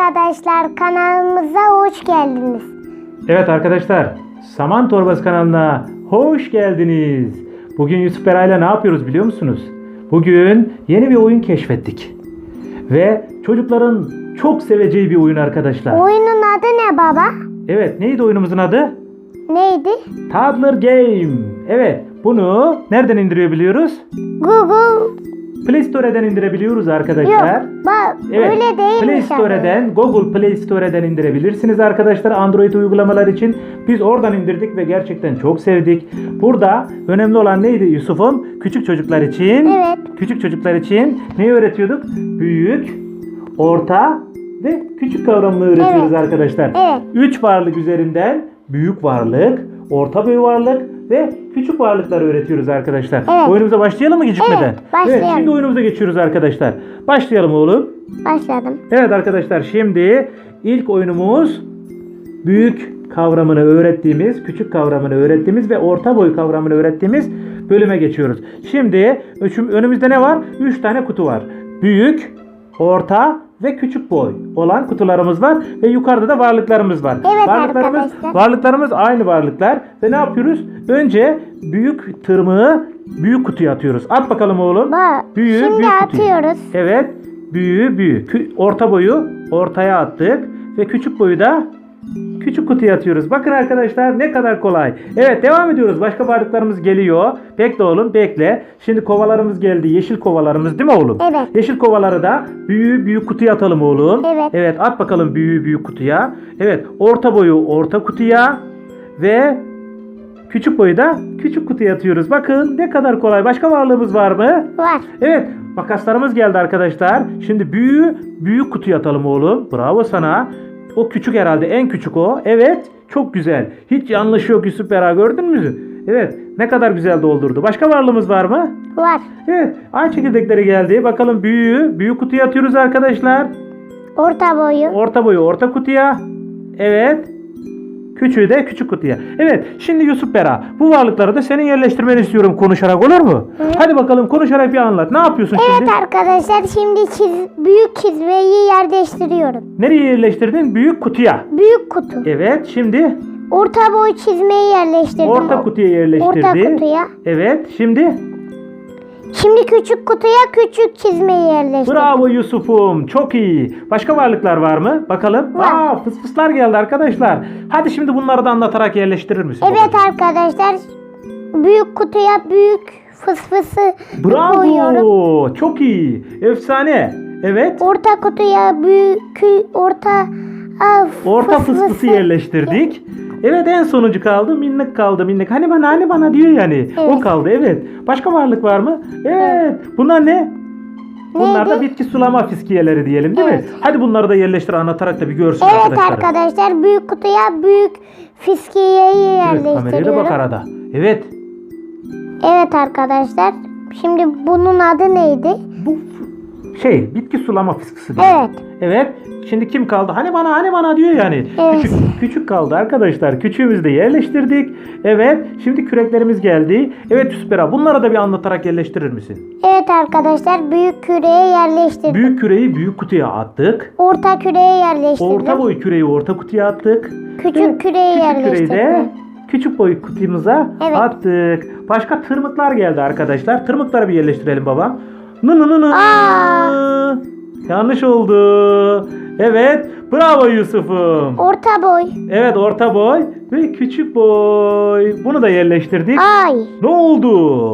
arkadaşlar kanalımıza hoş geldiniz. Evet arkadaşlar, Saman Torbası kanalına hoş geldiniz. Bugün Yusuf Beray'la ne yapıyoruz biliyor musunuz? Bugün yeni bir oyun keşfettik. Ve çocukların çok seveceği bir oyun arkadaşlar. Oyunun adı ne baba? Evet, neydi oyunumuzun adı? Neydi? Toddler Game. Evet, bunu nereden indirebiliyoruz? Google. Play Store'den indirebiliyoruz Yok. arkadaşlar. Bak Evet. öyle Play değilmiş ama. Store'den, Google Play Store'den indirebilirsiniz arkadaşlar Android uygulamalar için. Biz oradan indirdik ve gerçekten çok sevdik. Burada önemli olan neydi Yusuf'um? Küçük çocuklar için. Evet. Küçük çocuklar için ne öğretiyorduk? Büyük, orta ve küçük kavramını öğretiyoruz Evet. arkadaşlar. Evet. Üç varlık üzerinden büyük varlık, orta boy varlık ve küçük varlıkları öğretiyoruz arkadaşlar. Evet. Oyunumuza başlayalım mı gecikmeden? Evet, başlayalım. Evet, şimdi oyunumuza geçiyoruz arkadaşlar. Başlayalım oğlum. Başladım. Evet arkadaşlar şimdi ilk oyunumuz büyük kavramını öğrettiğimiz, küçük kavramını öğrettiğimiz ve orta boy kavramını öğrettiğimiz bölüme geçiyoruz. Şimdi üçüm- önümüzde ne var? 3 tane kutu var. Büyük, orta ve küçük boy olan kutularımız var ve yukarıda da varlıklarımız var. Evet varlıklarımız, arkadaşlar. varlıklarımız aynı varlıklar ve ne yapıyoruz? Önce büyük tırmığı büyük kutuya atıyoruz. At bakalım oğlum. Bak Büyüğü şimdi büyük kutuya. atıyoruz. Evet. Büyüğü büyük. Orta boyu ortaya attık. Ve küçük boyu da küçük kutuya atıyoruz. Bakın arkadaşlar ne kadar kolay. Evet devam ediyoruz. Başka varlıklarımız geliyor. Bekle oğlum bekle. Şimdi kovalarımız geldi. Yeşil kovalarımız değil mi oğlum? Evet. Yeşil kovaları da büyüğü büyük kutuya atalım oğlum. Evet. Evet at bakalım büyüğü büyük kutuya. Evet orta boyu orta kutuya. Ve küçük boyu da küçük kutuya atıyoruz. Bakın ne kadar kolay. Başka varlığımız var mı? Var. Evet makaslarımız geldi arkadaşlar. Şimdi büyüğü büyük kutuya atalım oğlum. Bravo sana. O küçük herhalde en küçük o. Evet çok güzel. Hiç yanlış yok Yusuf Bera gördün mü? Evet ne kadar güzel doldurdu. Başka varlığımız var mı? Var. Evet ay çekirdekleri geldi. Bakalım büyüğü büyük kutuya atıyoruz arkadaşlar. Orta boyu. Orta boyu orta kutuya. Evet. Küçüğü de küçük kutuya. Evet şimdi Yusuf Bera bu varlıkları da senin yerleştirmeni istiyorum konuşarak olur mu? Hadi bakalım konuşarak bir anlat. Ne yapıyorsun Evet şimdi? arkadaşlar şimdi çiz, büyük çizmeyi yerleştiriyorum. Nereye yerleştirdin? Büyük kutuya. Büyük kutu. Evet şimdi Orta boy çizmeyi yerleştirdim. orta kutuya yerleştirdi. Orta kutuya. Evet şimdi Şimdi küçük kutuya küçük çizmeyi yerleştirdim. bravo Yusuf'um çok iyi. Başka varlıklar var mı? Bakalım. Var. Aa fıs fıslar geldi arkadaşlar. Hadi şimdi bunları da anlatarak yerleştirir misin? Evet babacığım? arkadaşlar büyük kutuya büyük fısfısı koyuyorum. Bravo çok iyi. Efsane. Evet. Orta kutuya büyük orta aa, Orta fısfısı yerleştirdik. Evet en sonuncu kaldı. Minnak kaldı minnak. Hani bana hani bana diyor yani. O Evet. kaldı evet. Başka varlık var mı? Evet. Bunlar ne? Bunlar da Neydi? bitki sulama fiskiyeleri diyelim değil Evet. mi? Hadi bunları da yerleştir anlatarak da bir görsün Evet arkadaşlar. arkadaşlar büyük kutuya büyük fiskiyeyi Evet, kameraya da bak yerleştiriyorum. arada. Evet. Evet arkadaşlar. Şimdi bunun adı neydi? Bu şey bitki sulama fiskisi diyelim. Evet. Evet. Şimdi kim kaldı? Hani bana hani bana diyor yani. Evet. Küçük küçük kaldı arkadaşlar. Küçüğümüzü de yerleştirdik. Evet. Şimdi küreklerimiz geldi. Evet Süspera bunları da bir anlatarak yerleştirir misin? Evet arkadaşlar büyük küreye yerleştirdim. Büyük küreyi büyük kutuya attık. Orta küreye yerleştirdim. Orta boy küreyi orta kutuya attık. Küçük Ve küreyi küçük küreyi yerleştirdim. de küçük boy kutumuza Evet. attık. Başka tırmıklar geldi arkadaşlar. Tırmıkları bir yerleştirelim babam. Nı nı nı nı. Aa! Yanlış oldu. Evet. Bravo Yusuf'um. Orta boy. Evet orta boy ve küçük boy. Bunu da yerleştirdik. Ay. Ne oldu?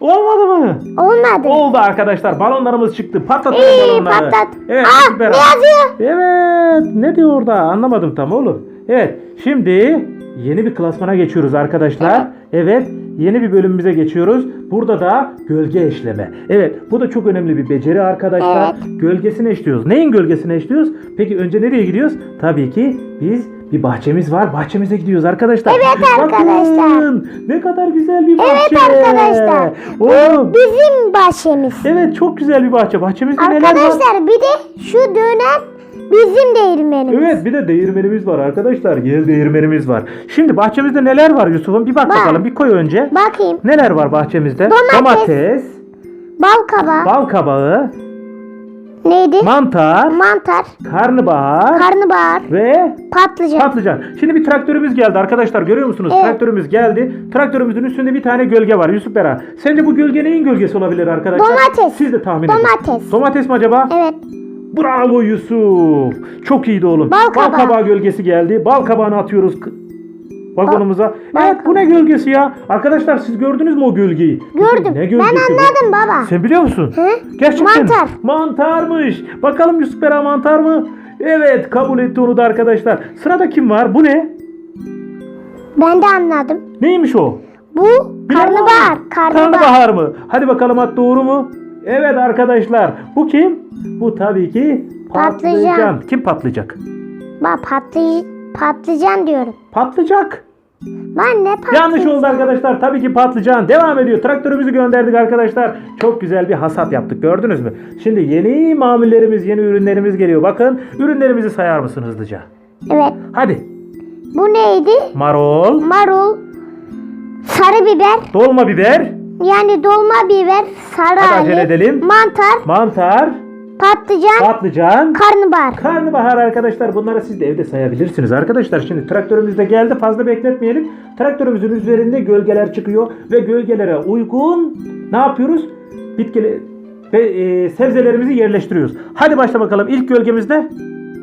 Olmadı mı? Olmadı. Oldu arkadaşlar. Balonlarımız çıktı. Patlatalım İyi, balonları. patlat. Evet. Aa, ne yazıyor? Evet. Ne diyor orada? Anlamadım tam oğlum. Evet. Şimdi yeni bir klasmana geçiyoruz arkadaşlar. Evet. Yeni bir bölümümüze geçiyoruz. Burada da gölge eşleme. Evet. Bu da çok önemli bir beceri arkadaşlar. Gölgesini eşliyoruz. Neyin gölgesini eşliyoruz? Peki önce nereye gidiyoruz? Tabii ki biz bir bahçemiz var. Bahçemize gidiyoruz arkadaşlar. Evet arkadaşlar. Bakın, ne kadar güzel bir bahçe. Evet arkadaşlar. Oğlum. Bizim bahçemiz. Evet çok güzel bir bahçe. Bahçemizde neler var? Arkadaşlar bir de şu dönem bizim değirmenimiz. Evet bir de değirmenimiz var arkadaşlar. Yel değirmenimiz var. Şimdi bahçemizde neler var Yusuf'um? Bir bak Var. bakalım. Bir koy önce. Bakayım. Neler var bahçemizde? Domates. Domates, Bal kabağı. bal kabağı, Neydi? mantar, Mantar, karnabahar karnabahar, ve patlıcan. patlıcan. Şimdi bir traktörümüz geldi arkadaşlar görüyor musunuz? Evet. Traktörümüz geldi. Traktörümüzün üstünde bir tane gölge var Yusuf Bera. Sence bu gölge neyin gölgesi olabilir arkadaşlar? Domates. Siz de tahmin edin. Domates. Domates mi acaba? evet. Bravo Yusuf. Çok iyiydi oğlum. Bal kabağı. gölgesi geldi. Bal kabağını atıyoruz vagonumuza. bal evet bu ne gölgesi ya? Arkadaşlar siz gördünüz mü o gölgeyi? Gördüm. Ne Ben gölgesi bu? anladım baba. Sen biliyor musun? Hı? Gerçekten. Mantar. Mantarmış. Bakalım Yusuf Bera mantar mı? Evet kabul etti onu da arkadaşlar. Sırada kim var? Bu ne? Ben de anladım. Neymiş o? Bu karnabahar. Karnabahar. Karnabahar mı? Hadi bakalım at doğru mu? Evet arkadaşlar. Bu kim? Bu tabii ki patlıcan. Patlıcan. Kim patlayacak? Bak patlı, patlıcan diyorum. Patlayacak. Ben ne patlıcan? Yanlış oldu arkadaşlar. Tabii ki patlıcan. Devam ediyor. Traktörümüzü gönderdik arkadaşlar. Çok güzel bir hasat yaptık. Gördünüz mü? Şimdi yeni mamullerimiz, yeni ürünlerimiz geliyor. Bakın ürünlerimizi sayar mısın hızlıca? Evet. Hadi. Bu neydi? Marul, Marul, sarı biber, dolma biber, yani dolma biber, sarı Hadi acele edelim. mantar, mantar, patlıcan, patlıcan, karnabahar. karnabahar arkadaşlar. Bunları siz de evde sayabilirsiniz arkadaşlar. Şimdi traktörümüz de geldi. Fazla bekletmeyelim. Traktörümüzün üzerinde gölgeler çıkıyor ve gölgelere uygun ne yapıyoruz? Bitkili ve e, sebzelerimizi yerleştiriyoruz. Hadi başla bakalım. İlk gölgemizde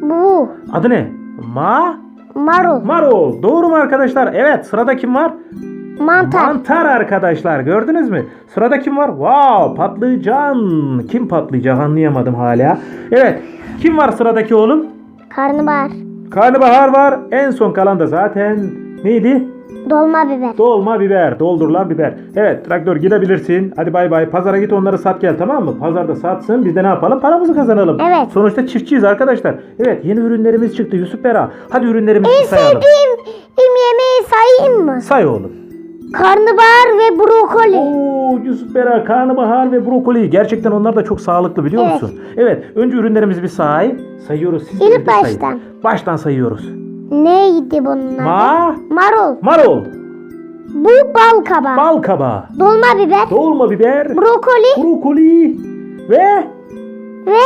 Bu adı ne? Ma marul, Marul. Doğru mu arkadaşlar? Evet. Sırada kim var? Mantar, Mantar arkadaşlar. Gördünüz mü? Sırada kim var? Wow, patlıcan. Kim patlayacak anlayamadım hala. Evet. Kim var sıradaki oğlum? karnabahar, Karnabahar var. En son kalan da zaten neydi? dolma biber. Dolma biber, doldurulan biber. Evet traktör gidebilirsin. Hadi bay bay. Pazara git onları sat gel tamam mı? Pazarda satsın. Biz de ne yapalım? Paramızı kazanalım. Evet. Sonuçta çiftçiyiz arkadaşlar. Evet yeni ürünlerimiz çıktı Yusuf Bera. Hadi ürünlerimizi En sayalım. sevdiğim im yemeği sayayım mı? Say oğlum. Karnabahar ve brokoli. Oo Yusuf Bera, karnabahar ve brokoli. Gerçekten onlar da çok sağlıklı biliyor Evet. musun? Evet. Önce ürünlerimizi bir say. Sayıyoruz. Siz de İlk evde sayın. baştan. Baştan sayıyoruz. Neydi bunun adı? Ma, Marul. marul, Bu bal kabağı. bal kabağı, Dolma biber, dolma biber, brokoli brokoli ve ve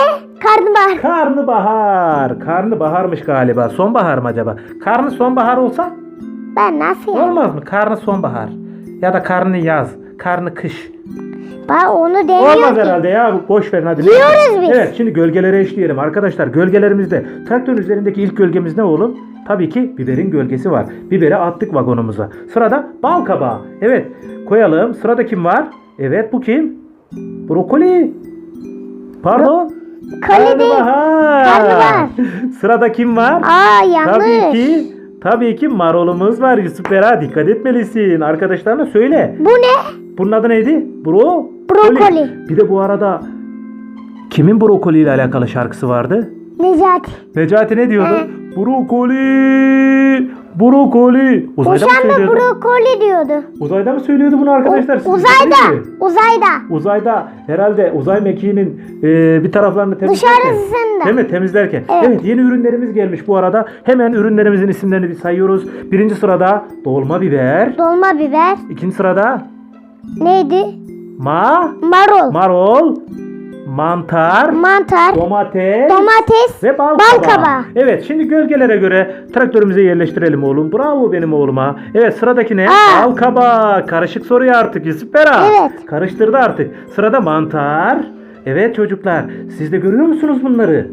karnabahar. karnabahar. Karnabaharmış galiba. Sonbahar mı acaba? Karnı sonbahar olsa Ben nasıl yani? olmaz mı? Karnı sonbahar. Ya da karnı yaz. Karnı kış. Ben onu demiyorum Olmaz ki. herhalde ya. Boş verin hadi. Yiyoruz biz. Evet şimdi gölgelere eşleyelim arkadaşlar. Gölgelerimizde traktörün üzerindeki ilk gölgemiz ne oğlum? Tabii ki biberin gölgesi var. Biberi attık vagonumuza. Sırada bal kabağı. Evet koyalım. Sırada kim var? Evet bu kim? Brokoli. Pardon. Koli değil. Karnabahar. Karnabahar. Sırada kim var? Aa yanlış. Tabii ki Tabii ki marulumuz var Yusuf Bera dikkat etmelisin. Arkadaşlarına söyle. Bu ne? Bunun adı neydi? Bro? Brokoli. Bir de bu arada kimin brokoli ile alakalı şarkısı vardı? Necati. Necati ne diyordu? He. Brokoli, brokoli. Uzayda mı Boşanma söylüyordu? brokoli diyordu. Uzayda mı söylüyordu bunu arkadaşlar? Siz uzayda. Uzayda. Uzayda herhalde uzay mekiğinin e, bir taraflarını temizlerken. Dışarısında. Değil mi? Temizlerken. Evet. Evet. yeni ürünlerimiz gelmiş bu arada. Hemen ürünlerimizin isimlerini bir sayıyoruz. Birinci sırada dolma biber. Dolma biber. İkinci sırada Neydi? ma, Marul. marul, mantar, Mantar. domates, Domates. ve bal, bal kabağı. kabağı. Evet şimdi gölgelere göre traktörümüze yerleştirelim oğlum. Bravo benim oğluma. Evet sıradaki ne? Aa. Bal kabağı. Karışık soruyor artık Yusuf Bera. Evet. Karıştırdı artık. Sırada mantar. Evet çocuklar siz de görüyor musunuz bunları?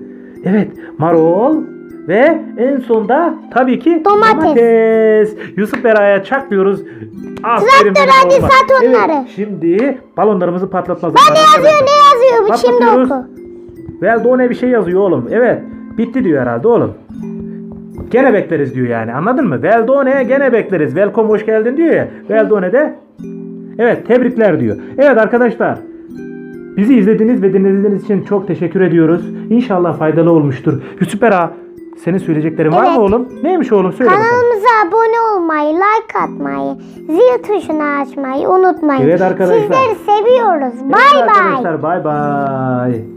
Evet marul ve en sonda tabii ki Domates. domates. Yusuf Bera'ya çakmıyoruz. Aferin Traktör, hadi sat onları. Evet, şimdi balonlarımızı patlatmaz. Ben ne yazıyor ne yazıyor bu şimdi oku. Veldone bir şey yazıyor oğlum. Evet. Bitti diyor herhalde oğlum. Gene bekleriz diyor yani. Anladın mı? Veldone gene bekleriz. Welcome hoş geldin diyor ya. Veldone de evet tebrikler diyor. Evet arkadaşlar. Bizi izlediğiniz ve dinlediğiniz için çok teşekkür ediyoruz. İnşallah faydalı olmuştur. Yusuf Bera senin söyleyeceklerin var Evet. mı oğlum? Neymiş oğlum? Söyle bakalım. Kanalımıza abone olmayı, like atmayı, zil tuşunu açmayı unutmayın. Evet arkadaşlar. Sizleri seviyoruz. Evet Bay bay. arkadaşlar bay bay.